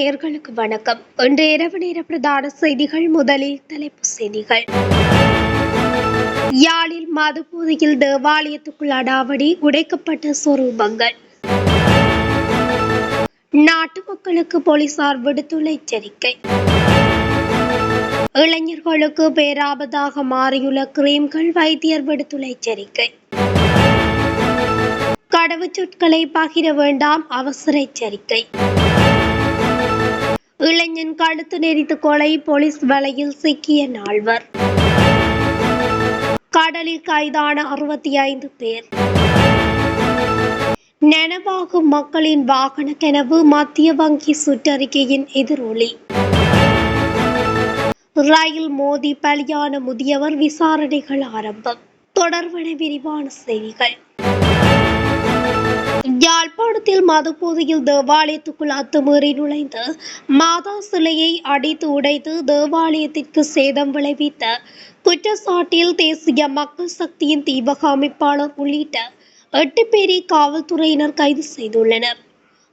நேயர்களுக்கு வணக்கம். இன்று இரவு நேர பிரதான செய்திகள் முதலில் தலைப்பு செய்திகள். யாழில் மதுபோதையில் தேவாலயத்துக்குள் அடாவடி உடைக்கப்பட்ட சொரூபங்கள். நாட்டு மக்களுக்கு போலீசார் விடுத்துள்ள எச்சரிக்கை. இளைஞர்களுக்கு பேராபதாக மாறியுள்ள கிரீம்கள் வைத்தியர் விடுத்துள்ள எச்சரிக்கை. கடவுச்சொற்களை பகிர வேண்டாம் அவசர எச்சரிக்கை. இளைஞன் கழுத்து நெறித்து கொலை போலீஸ் வலையில் சிக்கிய நால்வர். கடலில் கைதான அறுபத்தி ஐந்து பேர். நனவாகும் மக்களின் வாகன கனவு மத்திய வங்கி சுற்றறிக்கையின் எதிரொலி. ரயில் மோதி பலியான முதியவர் விசாரணைகள் ஆரம்பம். தொடர்பன விரிவான செய்திகள். யாழ்ப்பாணத்தில் மதுபோதையில் தேவாலயத்துக்குள் அத்துமீறி நுழைந்து மாதா சிலையை அடித்து உடைத்து தேவாலயத்திற்கு சேதம் விளைவித்த குற்றச்சாட்டில் தேசிய மக்கள் சக்தியின் தீபக அமைப்பாளர் உள்ளிட்ட எட்டு பேரை காவல்துறையினர் கைது செய்துள்ளனர்.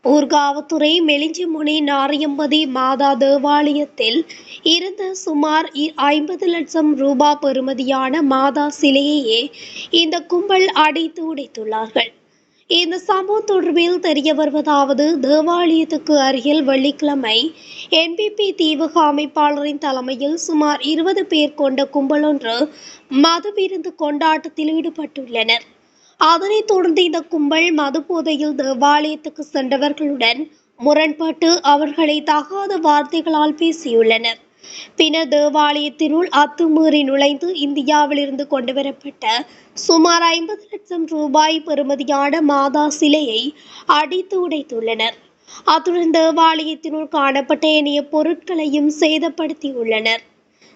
ஊர்காவத்துறை மெலிஞ்சிமுனை நாரியம்பதி மாதா தேவாலயத்தில் இருந்த சுமார் இ- ஐம்பது லட்சம் ரூபாய் பெறுமதியான மாதா சிலையையே இந்த கும்பல் அடித்து உடைத்துள்ளார்கள். இந்த சம்பவம் தொடர்பில் தெரிய வருவதாவது தேவாலயத்துக்கு அருகில் வெள்ளிக்கிழமை என்பிபி தீவக அமைப்பாளரின் தலைமையில் சுமார் இருபது பேர் கொண்ட கும்பல் ஒன்று மது விருந்து கொண்டாட்டத்தில் ஈடுபட்டுள்ளனர். அதனைத் தொடர்ந்து இந்த கும்பல் மது போதையில் தேவாலயத்துக்கு சென்றவர்களுடன் முரண்பட்டு அவர்களை தகாத வார்த்தைகளால் பேசியுள்ளனர். பின்னர் தேவாலயத்தினுள் அத்துமீறி நுழைந்து இந்தியாவிலிருந்து கொண்டுவரப்பட்ட சுமார் ஐம்பது லட்சம் ரூபாய் பெறுமதியான மாதா சிலையை அடித்து உடைத்துள்ளனர். அத்துடன் தேவாலயத்தினுள் காணப்பட்ட ஏனைய பொருட்களையும் சேதப்படுத்தியுள்ளனர்.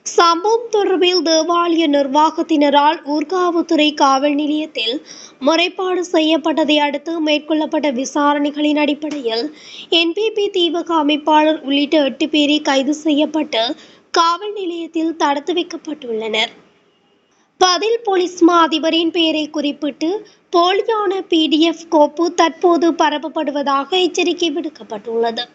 சம்பவம் தொடர்பில் தேவாலய நிர்வாகத்தினரால் ஊர்காவத்துறை காவல் நிலையத்தில் முறைப்பாடு செய்யப்பட்டதை அடுத்து மேற்கொள்ளப்பட்ட விசாரணைகளின் அடிப்படையில் என்பிபி தீவக அமைப்பாளர் உள்ளிட்ட எட்டு பேரை கைது செய்யப்பட்டு காவல் நிலையத்தில் தடுத்து வைக்கப்பட்டுள்ளனர். பதில் போலீஸ் மா அதிபரின் பெயரை குறிப்பிட்டு போலியான பிடிஎஃப் கோப்பு தற்போது பரப்பப்படுவதாக எச்சரிக்கை விடுக்கப்பட்டுள்ளது.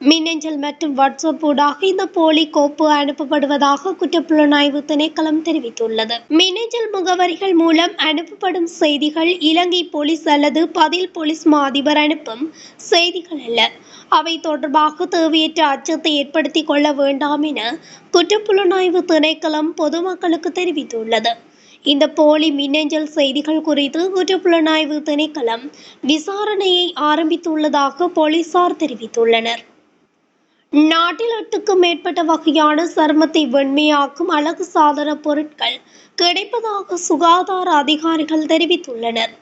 மின்னஞ்சல் மற்றும் வாட்ஸ்அப் ஊடாக இந்த போலி கோப்பு அனுப்பப்படுவதாக குற்றப்புலனாய்வு திணைக்களம் தெரிவித்துள்ளது. மின்னஞ்சல் முகவரிகள் மூலம் அனுப்பப்படும் செய்திகள் இலங்கை போலீஸ் அல்லது பதில் போலீஸ் மா அதிபர் அனுப்பும் செய்திகள் அல்ல. அவை தொடர்பாக தேவையற்ற அச்சத்தை ஏற்படுத்திக் கொள்ள வேண்டாம் என குற்றப்புலனாய்வு திணைக்களம் பொதுமக்களுக்கு தெரிவித்துள்ளது. இந்த போலி மின்னஞ்சல் செய்திகள் குறித்து குற்றப்புலனாய்வு திணைக்களம் விசாரணையை ஆரம்பித்துள்ளதாக போலீசார் தெரிவித்துள்ளனர். நாட்டில் எட்டுக்கும் மேற்பட்ட வகையான சருமத்தை வெண்மையாக்கும் அழகு சாதன பொருட்கள் கிடைப்பதாக சுகாதார அதிகாரிகள் தெரிவித்துள்ளனர்.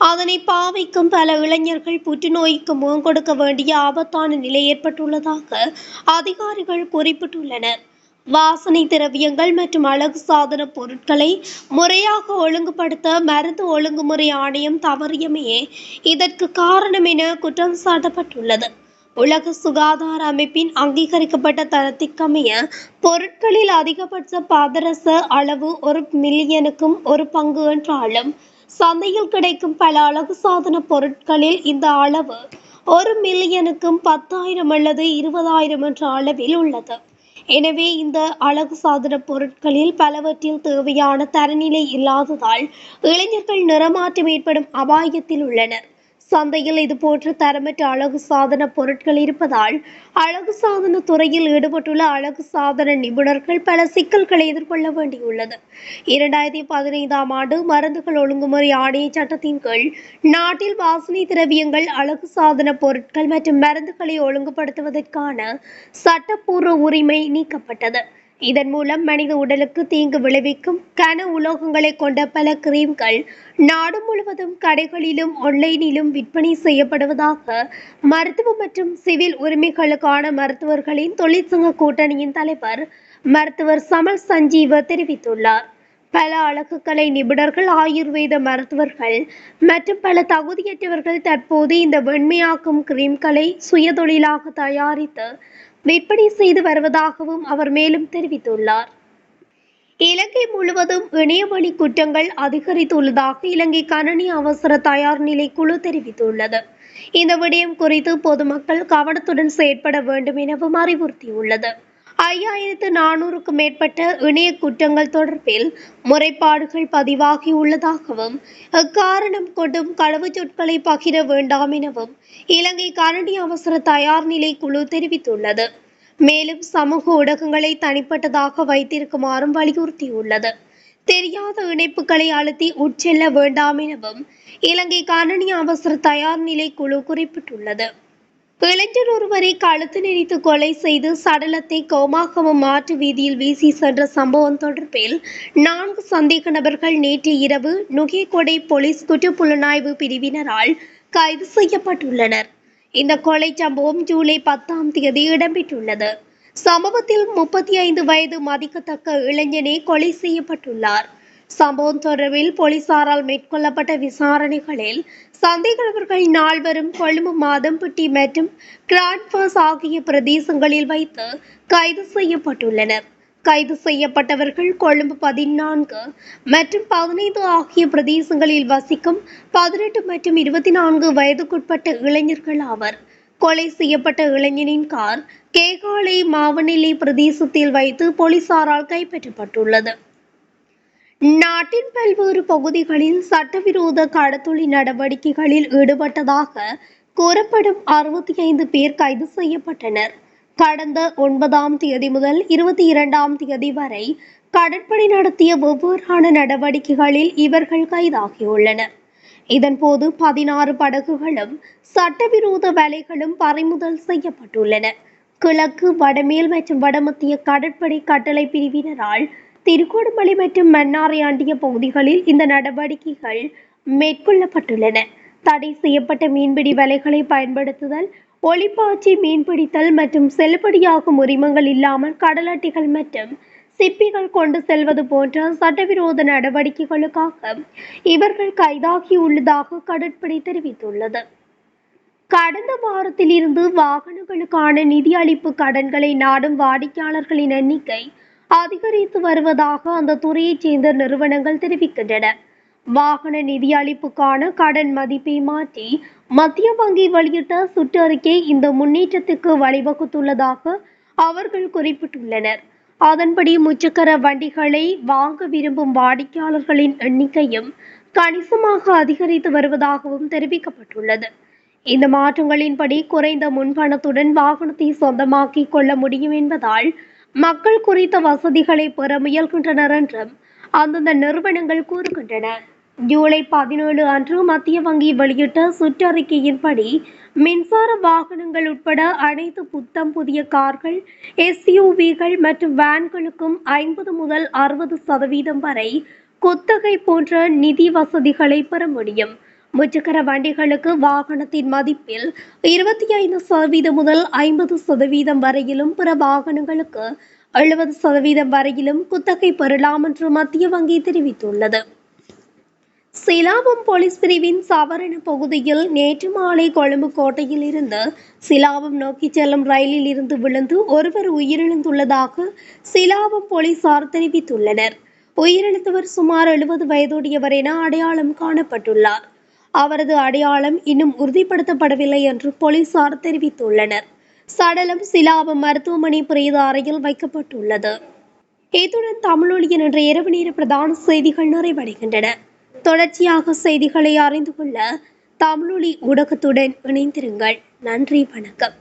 அதனை பாவிக்கும் பல இளைஞர்கள் புற்றுநோய்க்கு முகம் கொடுக்க வேண்டிய ஆபத்தான நிலை ஏற்பட்டுள்ளதாக அதிகாரிகள் குறிப்பிட்டுள்ளனர். வாசனை திரவியங்கள் மற்றும் அழகு சாதன பொருட்களை முறையாக ஒழுங்குபடுத்த மருந்து ஒழுங்குமுறை ஆணையம் தவறியமையே இதற்கு காரணம் என குற்றம் சாட்டப்பட்டுள்ளது. உலக சுகாதார அமைப்பின் அங்கீகரிக்கப்பட்ட தரத்திற்கமைய பொருட்களில் அதிகபட்ச பாதரச அளவு ஒரு மில்லியனுக்கும் ஒரு பங்கு என்றாலும் சந்தையில் கிடைக்கும் பல அழகு சாதன பொருட்களில் இந்த அளவு ஒரு மில்லியனுக்கும் பத்தாயிரம் அல்லது இருபதாயிரம் என்ற அளவில் உள்ளது. எனவே இந்த அழகு சாதன பொருட்களில் பலவற்றில் தேவையான தரநிலை இல்லாததால் இளைஞர்கள் நிறமாற்றம் ஏற்படும் அபாயத்தில் உள்ளனர். சந்தையில் இதுபோன்ற தரமற்ற அழகு சாதன பொருட்கள் இருப்பதால் அழகு சாதன துறையில் ஈடுபட்டுள்ள அழகு சாதன நிபுணர்கள் பல சிக்கல்களை எதிர்கொள்ள வேண்டியுள்ளது. இரண்டாயிரத்தி பதினைந்தாம் ஆண்டு மருந்துகள் ஒழுங்குமுறை ஆணைய சட்டத்தின் கீழ் நாட்டில் வாசனை திரவியங்கள் அழகு சாதன பொருட்கள் மற்றும் மருந்துகளை ஒழுங்குபடுத்துவதற்கான சட்டப்பூர்வ உரிமை நீக்கப்பட்டது. இதன் மூலம் மனித உடலுக்கு தீங்கு விளைவிக்கும் கன உலோகங்களை கொண்ட பல கிரீம்கள் நாடு முழுவதும் கடைகளிலும் ஆன்லைனிலும் விற்பனை செய்யப்படுவதாக மருத்துவ மற்றும் சிவில் உரிமைகளுக்கான மருத்துவர்களின் தொழிற்சங்க கூட்டணியின் தலைவர் மருத்துவர் சமல் சஞ்சீவ தெரிவித்துள்ளார். பல அழகுக்கலை நிபுணர்கள் ஆயுர்வேத மருத்துவர்கள் மற்றும் பல தகுதியற்றவர்கள் தற்போது இந்த வெண்மையாக்கும் கிரீம்களை சுயதொழிலாக தயாரித்து விற்பனை செய்து வருவதாகவும் அவர் மேலும் தெரிவித்துள்ளார். இலங்கை முழுவதும் இணையவழி குற்றங்கள் அதிகரித்துள்ளதாக இலங்கை கணனி அவசர தயார் நிலை குழு தெரிவித்துள்ளது. இந்த விடயம் குறித்து பொதுமக்கள் கவனத்துடன் செயற்பட வேண்டும் எனவும் அறிவுறுத்தியுள்ளது. ஐயாயிரத்து நானூறுக்கும் மேற்பட்ட இணைய குற்றங்கள் தொடர்பில் முறைப்பாடுகள் பதிவாகி உள்ளதாகவும் எக்காரணம் கொண்டும் களவுச் சொற்களை பகிர வேண்டாம் எனவும் இலங்கை கரண்டி அவசர தயார் நிலை குழு தெரிவித்துள்ளது. மேலும் சமூக ஊடகங்களை தனிப்பட்டதாக வைத்திருக்குமாறும் வலியுறுத்தியுள்ளது. தெரியாத இணைப்புகளை அழுத்தி உட்செல்ல வேண்டாம் எனவும் இலங்கை கணனி அவசர தயார் நிலை குழு குறிப்பிட்டுள்ளது. இளைஞர் ஒருவரை கழுத்து நெறித்து கொலை செய்து சடலத்தை கோமாகமம் மாற்று வீதியில் வீசி சென்ற சம்பவம் தொடர்பில் நான்கு சந்தேக நபர்கள் நேற்று இரவு நுகேகொடை போலீஸ் குற்றப்புலனாய்வு பிரிவினரால் கைது செய்யப்பட்டுள்ளனர். இந்த கொலை சம்பவம் ஜூலை பத்தாம் தேதி இடம்பெற்றுள்ளது. சம்பவத்தில் முப்பத்தி ஐந்து வயது மதிக்கத்தக்க இளைஞனே கொலை செய்யப்பட்டுள்ளார். சம்பவம் தொடர்பில் போலீசாரால் மேற்கொள்ளப்பட்ட விசாரணைகளில் சந்தேகநபர்கள் நால்வரும் கொழும்பு மாதம்பட்டி மற்றும் கிராட்பாஸ் ஆகிய பிரதேசங்களில் வைத்து கைது செய்யப்பட்டுள்ளனர். கைது செய்யப்பட்டவர்கள் கொழும்பு பதினான்கு மற்றும் பதினைந்து ஆகிய பிரதேசங்களில் வசிக்கும் பதினெட்டு மற்றும் இருபத்தி நான்கு வயதுக்குட்பட்ட இளைஞர்கள் ஆவர். கொலை செய்யப்பட்ட இளைஞனின் கார் கேகாலை மாவனிலை பிரதேசத்தில் வைத்து போலீசாரால் கைப்பற்றப்பட்டுள்ளது. நாட்டின் பல்வேறு பகுதிகளில் சட்டவிரோத கடத்தொழில் நடவடிக்கைகளில் ஈடுபட்டதாக கூறப்படும் அறுபத்தி ஐந்து பேர் கைது செய்யப்பட்டனர். கடந்த ஒன்பதாம் தேதி முதல் இருபத்தி இரண்டாம் தேதி வரை கடற்படை நடத்திய வெவ்வேறான நடவடிக்கைகளில் இவர்கள் கைதாகியுள்ளனர். இதன்போது பதினாறு படகுகளும் சட்டவிரோத வேலைகளும் பறிமுதல் செய்யப்பட்டுள்ளன. கிழக்கு வடமேல் மற்றும் வடமத்திய கடற்படை கட்டளை பிரிவினரால் திருகோணமலை மற்றும் மன்னாரை ஆண்டிய பகுதிகளில் இந்த நடவடிக்கைகள் மேற்கொள்ளப்பட்டுள்ளன. தடை செய்யப்பட்ட மீன்பிடி வலைகளை பயன்படுத்துதல் ஒளிப்பாய்ச்சி மீன்பிடித்தல் மற்றும் செல்லுபடியாகும் உரிமங்கள் இல்லாமல் கடலாட்டிகள் மற்றும் சிப்பிகள் கொண்டு செல்வது போன்ற சட்டவிரோத நடவடிக்கைகளுக்காக இவர்கள் கைதாகியுள்ளதாக கடற்படை தெரிவித்துள்ளது. கடந்த வாரத்திலிருந்து வாகனங்களுக்கான நிதி அளிப்பு கடன்களை நாடும் வாடிக்கையாளர்களின் எண்ணிக்கை அதிகரித்து வருவதாக அந்த துறையைச் சேர்ந்த நிறுவனங்கள் தெரிவிக்கின்றன. வாகன நிதியளிப்புக்கான கடன் மதிப்பை மாற்றி மத்திய வங்கி வெளியிட்ட சுற்றறிக்கை இந்த முன்னேற்றத்துக்கு வழிவகுத்துள்ளதாக அவர்கள் குறிப்பிட்டுள்ளனர். அதன்படி முச்சக்கர வண்டிகளை வாங்க விரும்பும் வாடிக்கையாளர்களின் எண்ணிக்கையும் கணிசமாக அதிகரித்து வருவதாகவும் தெரிவிக்கப்பட்டுள்ளது. இந்த மாற்றங்களின்படி குறைந்த முன்பணத்துடன் வாகனத்தை சொந்தமாக்கிக் கொள்ள முடியும் என்பதால் மக்கள் குறித்த வசதிகளை பெற முயல்கின்றனர் என்றும் அந்தந்த நிறுவனங்கள் கூறுகின்றன. ஜூலை பதினேழு அன்று மத்திய வங்கி வெளியிட்ட சுற்றறிக்கையின்படி மின்சார வாகனங்கள் உட்பட அனைத்து புத்தம் புதிய கார்கள் எஸ்யூவிகள் மற்றும் வேன்களுக்கும் ஐம்பது முதல் அறுபது சதவீதம் வரை குத்தகை போன்ற நிதி வசதிகளை பெற முடியும். முச்சக்கர வண்டிகளுக்கு வாகனத்தின் மதிப்பில் இருபத்தி ஐந்து சதவீதம் முதல் ஐம்பது சதவீதம் வரையிலும் பிற வாகனங்களுக்கு எழுபது சதவீதம் வரையிலும் குத்தகை பெறலாம் என்று மத்திய வங்கி தெரிவித்துள்ளது. சிலாபம் போலீஸ் பிரிவின் சவரண பகுதியில் நேற்று மாலை கொழும்பு கோட்டையில் இருந்து சிலாபம் நோக்கி செல்லும் ரயிலில் இருந்து விழுந்து ஒருவர் உயிரிழந்துள்ளதாக சிலாபம் போலீசார் தெரிவித்துள்ளனர். உயிரிழந்தவர் சுமார் எழுபது வயதுடையவர் என அடையாளம் காணப்பட்டுள்ளார். அவரது அடையாளம் இன்னும் உறுதிப்படுத்தப்படவில்லை என்று போலீசார் தெரிவித்துள்ளனர். சடலம் சிலாபம் மருத்துவமனை பிரேத அறையில் வைக்கப்பட்டுள்ளது. இத்துடன் தமிழொலியின் என்ற இரவு நேர பிரதான செய்திகள் நிறைவடைகின்றன. தொடர்ச்சியாக செய்திகளை அறிந்து கொள்ள தமிழொலி ஊடகத்துடன் இணைந்திருங்கள். நன்றி வணக்கம்.